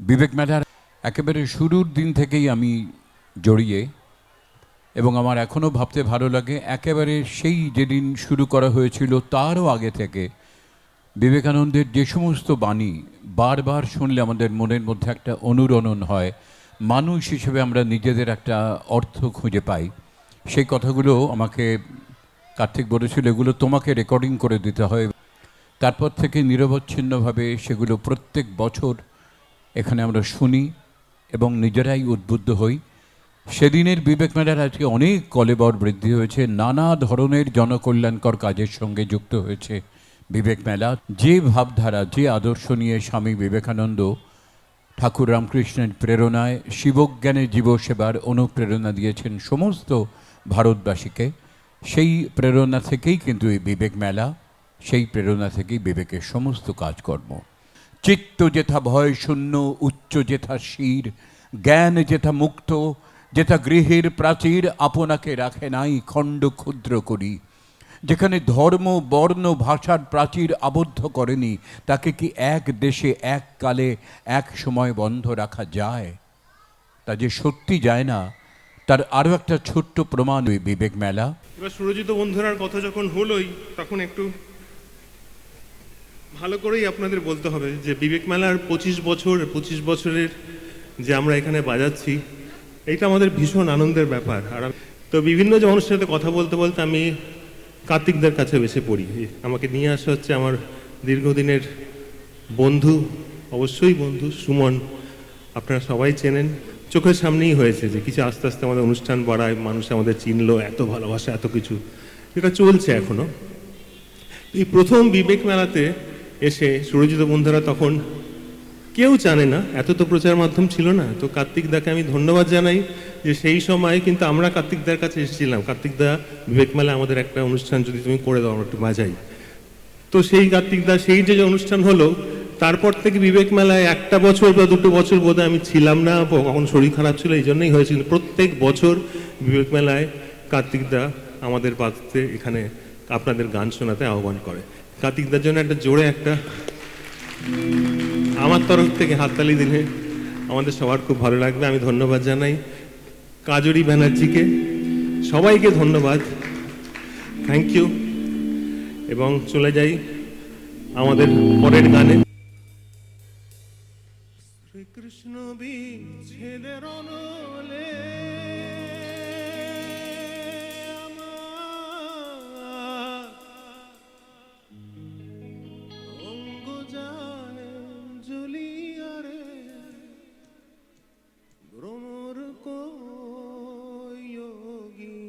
বিবেক মেলার একেবারে শুরুর দিন থেকেই আমি জড়িয়ে এবং আমার এখনও ভাবতে ভালো লাগে, একেবারে সেই যেদিন শুরু করা হয়েছিল তারও আগে থেকে বিবেকানন্দের যে সমস্ত বাণী বারবার শুনলে আমাদের মনের মধ্যে একটা অনুরণন হয়, মানুষ হিসেবে আমরা নিজেদের একটা অর্থ খুঁজে পাই। সেই কথাগুলো আমাকে কার্তিক বলেছিল, এগুলো তোমাকে রেকর্ডিং করে দিতে হয়। তারপর থেকে নিরবচ্ছিন্নভাবে সেগুলো প্রত্যেক বছর এখানে আমরা শুনি এবং নিজেরাই উদ্বুদ্ধ হই। সেদিনের বিবেক মেলার আজকে অনেক কলেবর বৃদ্ধি হয়েছে, নানা ধরনের জনকল্যাণকর কাজের সঙ্গে যুক্ত হয়েছে বিবেক মেলা। যে ভাবধারা, যে আদর্শ নিয়ে স্বামী বিবেকানন্দ ঠাকুর রামকৃষ্ণের প্রেরণায় শিবজ্ঞানে জীবসেবার অনুপ্রেরণা দিয়েছেন সমস্ত ভারতবাসীকে, সেই প্রেরণা থেকেই কিন্তু এই বিবেক মেলা, সেই প্রেরণা থেকেই বিবেকের সমস্ত কাজকর্ম। চিত্ত যেথা ভয় শূন্য, উচ্চ যেথা শির, জ্ঞান যেথা মুক্ত, যেথা গৃহের প্রাচীর আপনাকে রাখে নাই খণ্ড ক্ষুদ্র করি। যেখানে ধর্ম, বর্ণ, ভাষার প্রাচীর আবদ্ধ করেনি, তাকে কি এক দেশে, এক কালে, এক সময় বন্ধ রাখা যায়? তা যে সত্যি যায় না, তার আরও একটা ছোট্ট প্রমাণ ওই বিবেক মেলা এবার সুরজিত বন্ধুরার কথা যখন হলোই, তখন একটু ভালো করেই আপনাদের বলতে হবে যে বিবেক মেলার পঁচিশ বছর, পঁচিশ বছরের যে আমরা এখানে বাজাচ্ছি এটা আমাদের ভীষণ আনন্দের ব্যাপার। আর তো বিভিন্ন যে মানুষের সাথে কথা বলতে বলতে আমি কার্তিকদের কাছে বেশি পড়ি। আমাকে নিয়ে আসা হচ্ছে আমার দীর্ঘদিনের বন্ধু, অবশ্যই বন্ধু সুমন। আপনারা সবাই চেনেন। চোখের সামনেই হয়েছে যে কিছু আস্তে আস্তে আমাদের অনুষ্ঠান বাড়ায়, মানুষ আমাদের চিনলো, এত ভালোবাসা, এত কিছু। এটা চলছে এখনও। এই প্রথম বিবেক মেলাতে এসে সুরজিত বন্ধুরা তখন, কেউ জানে না, এত তো প্রচার মাধ্যম ছিল না, তো কার্তিক দাকে আমি ধন্যবাদ জানাই যে সেই সময় কিন্তু আমরা কার্তিক দার কাছে এসেছিলাম। কার্তিক দা বিবেক মেলা আমাদের একটা অনুষ্ঠান যদি তুমি করে দাও একটু বাজাই। তো সেই কার্তিক দা, সেই যে অনুষ্ঠান হলো, তারপর থেকে বিবেক মেলায় একটা বছর বা দুটো বছর বোধহয় আমি ছিলাম না কখন শরীর খারাপ ছিল, এই জন্যই হয়েছিল। প্রত্যেক বছর বিবেক মেলায় কার্তিক দা আমাদের বাড়িতে এখানে আপনাদের গান শোনাতে আহ্বান করে। কার্তিক দার জন্য একটা জোরে একটা আমার তরফ থেকে হাততালি দিলে আমাদের সবার খুব ভালো লাগবে। আমি ধন্যবাদ জানাই কাজরি ব্যানার্জিকে। সবাইকে ধন্যবাদ। থ্যাংক ইউ এবং চলে যাই আমাদের পরের গানে। শ্রীকৃষ্ণ